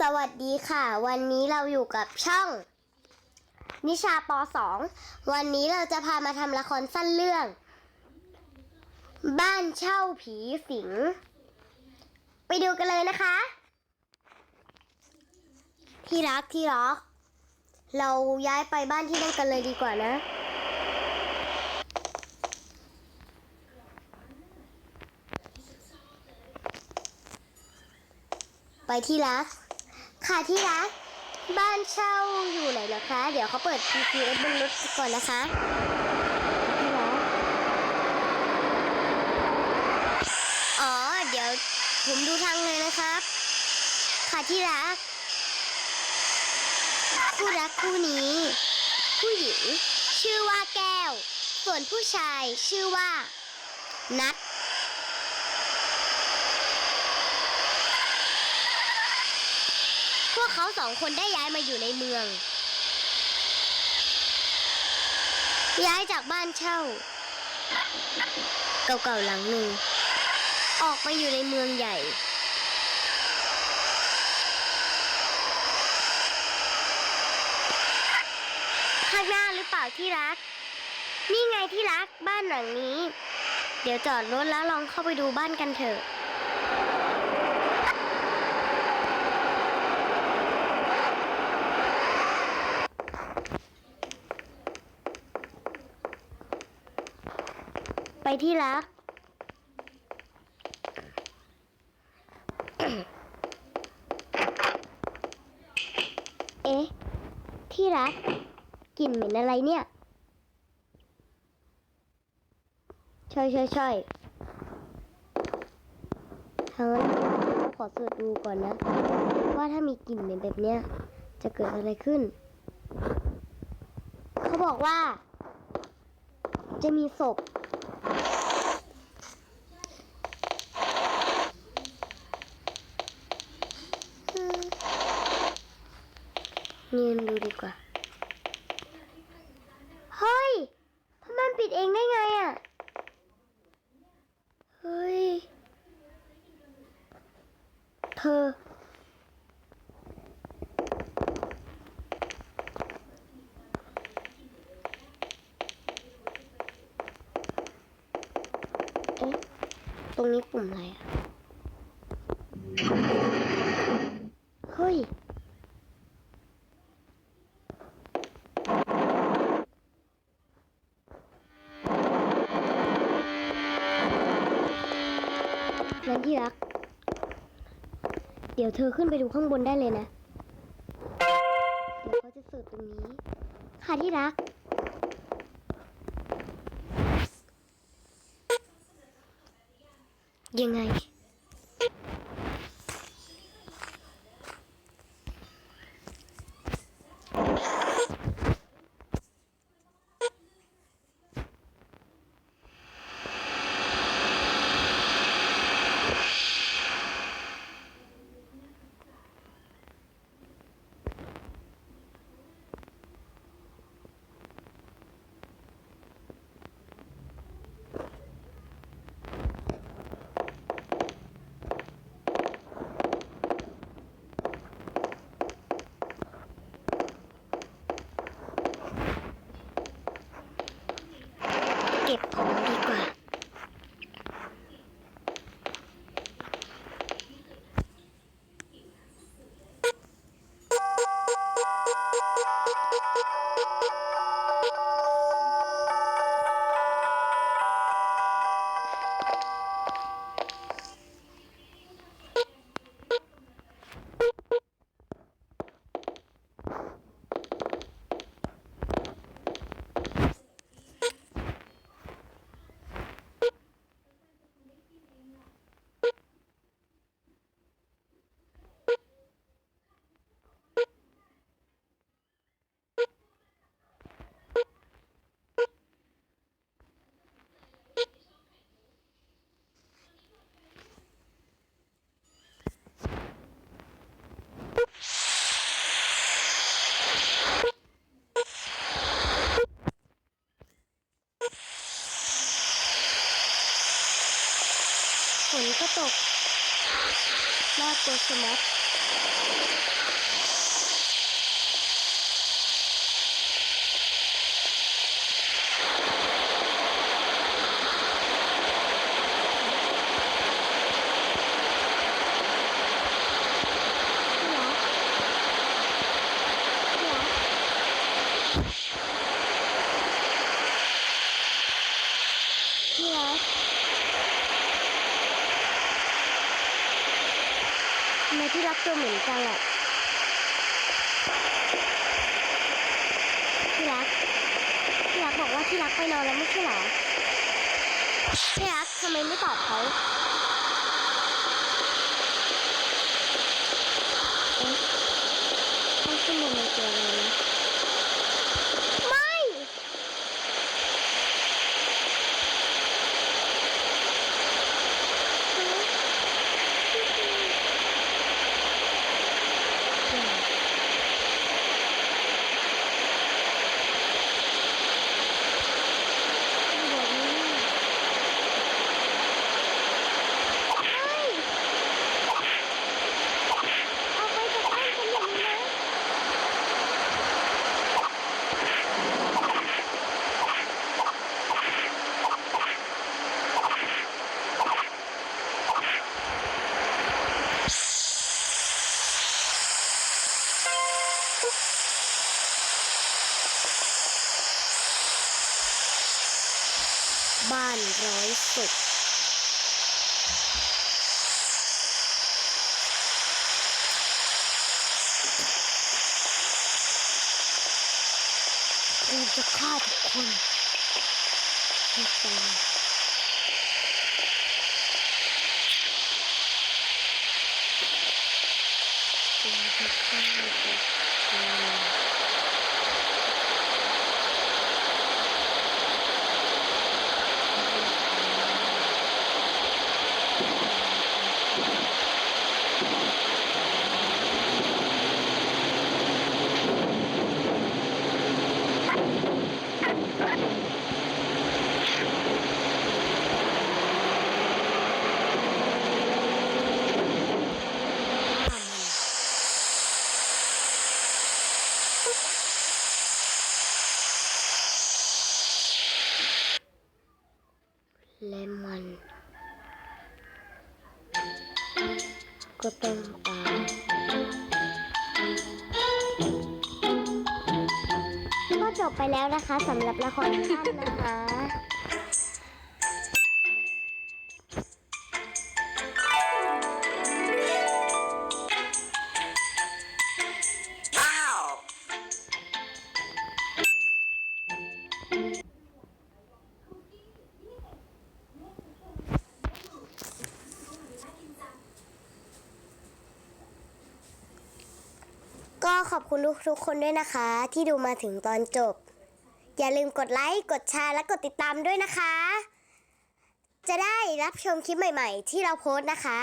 สวัสดีค่ะ วันนี้เราอยู่กับช่อง นิชาป .2 วันนี้เราจะพามาทำละครสั้นเรื่อง บ้านเช่าผีสิง ไปดูกันเลยนะคะ ที่รักที่รัก เราย้ายไปบ้านที่นั่นกันเลยดีกว่านะ ไปที่รัก ค่ะที่รัก บ้านเช่าอยู่ไหนเหรอคะ เดี๋ยวเขาเปิด GPS บนรถก่อนนะคะที่รักอ๋อ เดี๋ยวผมดูทางเลยนะครับ ค่ะที่รัก คู่รักคู่นี้ ผู้หญิง ชื่อว่าแก้ว ส่วนผู้ชายชื่อว่า นัท พวกเขา สองคนได้ย้ายมาอยู่ในเมือง ย้ายจากบ้านเช่า เก่าๆหลังหนึ่ง ออกมาอยู่ในเมืองใหญ่ ข้างหน้าหรือเปล่าที่รัก นี่ไงที่รักบ้านหลังนี้ เดี๋ยวจอดรถแล้วลองเข้าไปดูบ้านกันเถอะ ไปที่รัก เอ๊ะ ที่รัก กลิ่นเหม็นอะไรเนี่ยช่ใช่ใช่ทางนั้นขอสวดดูก่อนนะ ว่าถ้ามีกลิ่นเหม็นแบบเนี้ย จะเกิดอะไรขึ้น เขาบอกว่า จะมีศพ ยืนดูดีกว่า เฮ้ยทำไมมันปิดเองได้ไงอะ เฮ้ย เธอ เอ๊ะ ตรงนี้ปุ่มอะไรอะเฮ้ยงั้นที่รัก ดี๋ยวเธอขึ้นไปดูข้างบนได้เลยนะ เดี๋ยวเขาจะเสิร์ฟตรงนี้ ค่ะที่รัก ยังไง ฝนก็ตกน่ากลัวชะมัด ทำไมที่รัก ตัวเหมือนจังอะที่รักที่รักบอกว่าที่รักไปนอนแล้วไม่ใช่หรอที่รักทำไมไม่ตอบเขาเอ๊ะต้องขึ้นมาในเจอเลยนะ ไม่ เฮ้ยเอาไปจากบ้านฉันอย่างนี้นะ บ้านร้อยสุดกูจะฆ่าทุกคนให้ตายกูจะฆ่าทุกคนฆ่ามันและมัน ก็ต้องอาก็จบไปแล้วนะคะสำหรับละครสั้นนะคะ ก็ขอบคุณทุกๆคนด้วยนะคะ ที่ดูมาถึงตอนจบ อย่าลืมกดไลค์ กดแชร์และกดติดตามด้วยนะคะ จะได้รับชมคลิปใหม่ ๆ ที่เราโพสต์นะคะ